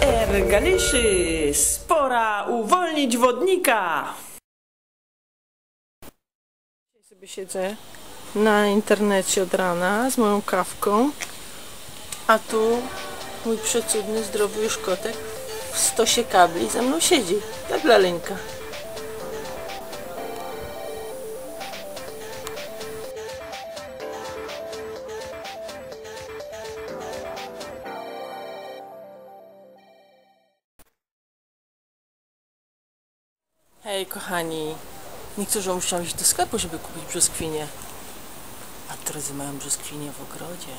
Ergalishys, pora uwolnić wodnika! Sobie siedzę na internecie od rana z moją kawką, a tu mój przecudny, zdrowy już kotek w stosie kabli ze mną siedzi, tak laleńka. Hej kochani, niektórzy muszą iść do sklepu, żeby kupić brzoskwinie. A drodzy mają brzoskwinie w ogrodzie.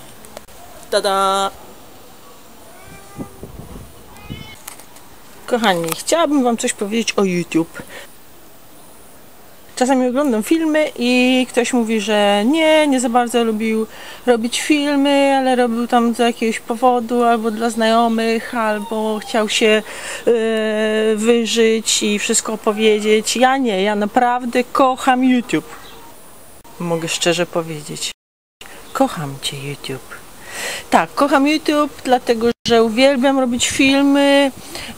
Tada! Kochani, chciałabym wam coś powiedzieć o YouTube. Czasami oglądam filmy i ktoś mówi, że nie, nie za bardzo lubił robić filmy, ale robił tam z jakiegoś powodu, albo dla znajomych, albo chciał się yy, wyżyć i wszystko opowiedzieć. Ja nie, ja naprawdę kocham YouTube. Mogę szczerze powiedzieć. Kocham Cię YouTube. Tak, kocham YouTube, dlatego że uwielbiam robić filmy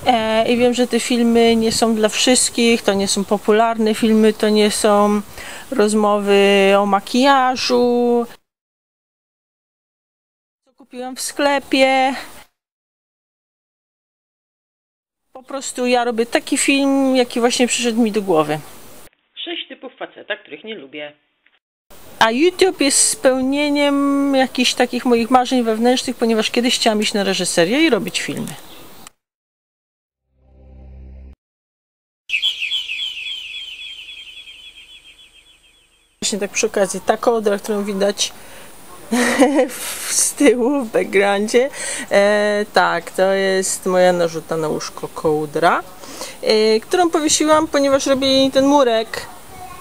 e, i wiem, że te filmy nie są dla wszystkich, to nie są popularne filmy, to nie są rozmowy o makijażu. Co kupiłam w sklepie. Po prostu ja robię taki film, jaki właśnie przyszedł mi do głowy. Sześć typów faceta, których nie lubię. A YouTube jest spełnieniem jakichś takich moich marzeń wewnętrznych, ponieważ kiedyś chciałam iść na reżyserię i robić filmy. Właśnie tak przy okazji, ta kołdra, którą widać z tyłu w backgroundzie, e, tak, to jest moja narzuta na łóżko kołdra, e, którą powiesiłam, ponieważ robię ten murek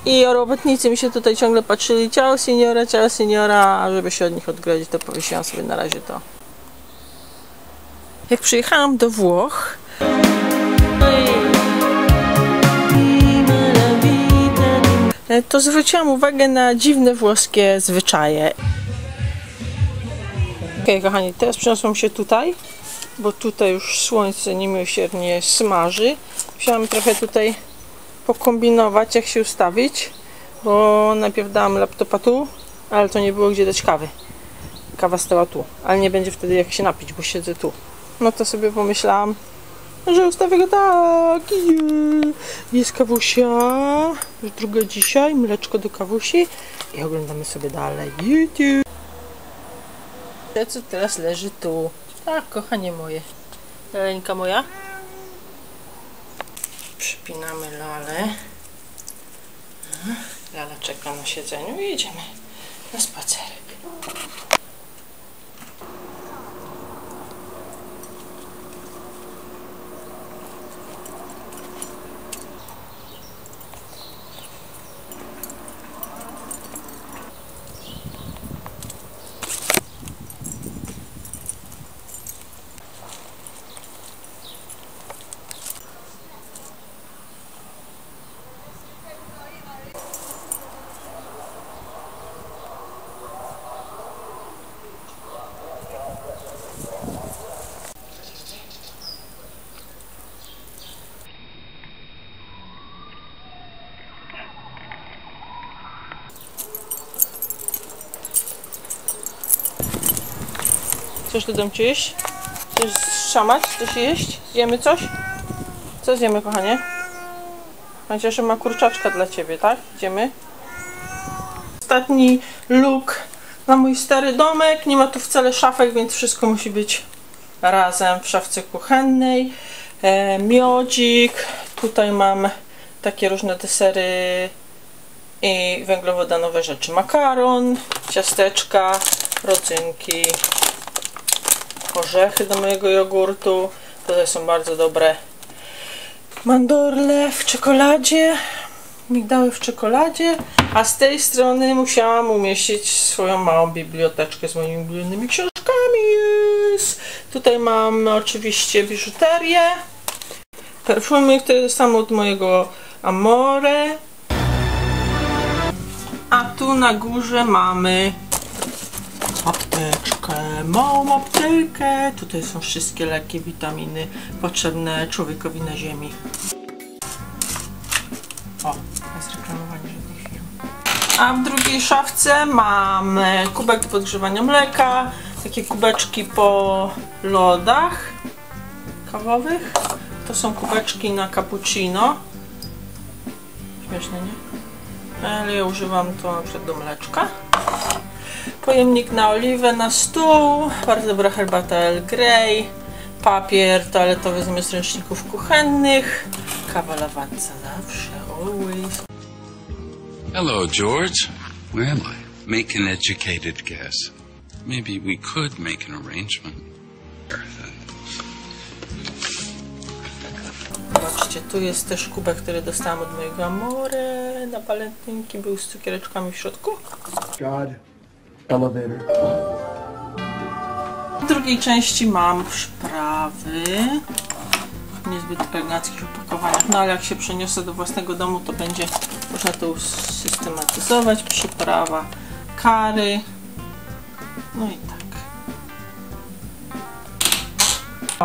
i robotnicy mi się tutaj ciągle patrzyli, ciao seniora, ciao seniora, a żeby się od nich odgrodzić, to powiesiłam sobie na razie to. Jak przyjechałam do Włoch, to zwróciłam uwagę na dziwne włoskie zwyczaje. Ok, kochani, teraz przeniosłam się tutaj, bo tutaj już słońce niemiłosiernie smaży. Musiałam trochę tutaj pokombinować, jak się ustawić, bo najpierw dałam laptopa tu, ale to nie było gdzie dać kawy. Kawa stała tu, ale nie będzie wtedy jak się napić, bo siedzę tu. No to sobie pomyślałam, że ustawię go tak. Jest kawusia, już druga dzisiaj, mleczko do kawusi i oglądamy sobie dalej YouTube. Co teraz leży tu? Tak, kochanie moje. Leleńka moja. Przypinamy lalę. Lala czeka na siedzeniu i idziemy na spacerek. Chcesz tu dam ci jeść? Chcesz szamać? Chcesz jeść? Zjemy coś? Co zjemy, kochanie? Chociaż ma kurczaczka dla ciebie, tak? Idziemy? Ostatni look na mój stary domek. Nie ma tu wcale szafek, więc wszystko musi być razem w szafce kuchennej. E, miodzik. Tutaj mam takie różne desery i węglowodanowe rzeczy. Makaron, ciasteczka, rodzynki, orzechy do mojego jogurtu. Tutaj są bardzo dobre mandorle w czekoladzie. migdały w czekoladzie, a z tej strony musiałam umieścić swoją małą biblioteczkę z moimi ulubionymi książkami. Tutaj mam oczywiście biżuterię, perfumy, które dostałam od mojego Amore. A tu na górze mamy apteczkę, małą aptekę. Tutaj są wszystkie leki, witaminy potrzebne człowiekowi na ziemi. O, jest reklamowanie żadnych firm. A w drugiej szafce mam kubek do podgrzewania mleka, takie kubeczki po lodach kawowych. To są kubeczki na cappuccino. Śmieszne, nie? Ale ja używam to na przykład do mleczka. Pojemnik na oliwę, na stół, bardzo dobra herbata El Grey, papier toaletowy zamiast ręczników kuchennych, kawa lawanca zawsze, always. Hello, George. Where am I? Make an educated guess. Maybe we could make an arrangement. Zobaczcie, tu jest też kubek, który dostałam od mojego Amore na walentynki, był z cukiereczkami w środku. God, W drugiej części mam przyprawy. W niezbyt pregnackich opakowaniach, no ale jak się przeniosę do własnego domu, to będzie można to usystematyzować. Przyprawa kary. No i tak.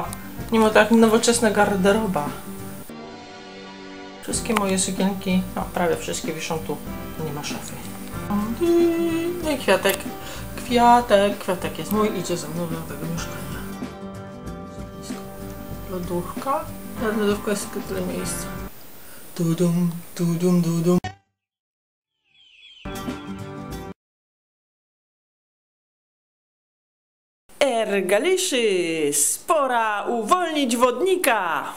O, mimo tak nowoczesna garderoba. Wszystkie moje sukienki, no prawie wszystkie wiszą tu, nie ma szafy. No i kwiatek. Kwiatek, kwiatek jest mój, idzie ze mną do nowego mieszkania. Lodówka. Ta lodówka jest tyle miejsca. Tudum, tudum, tudum. Ergalicious! Pora uwolnić wodnika!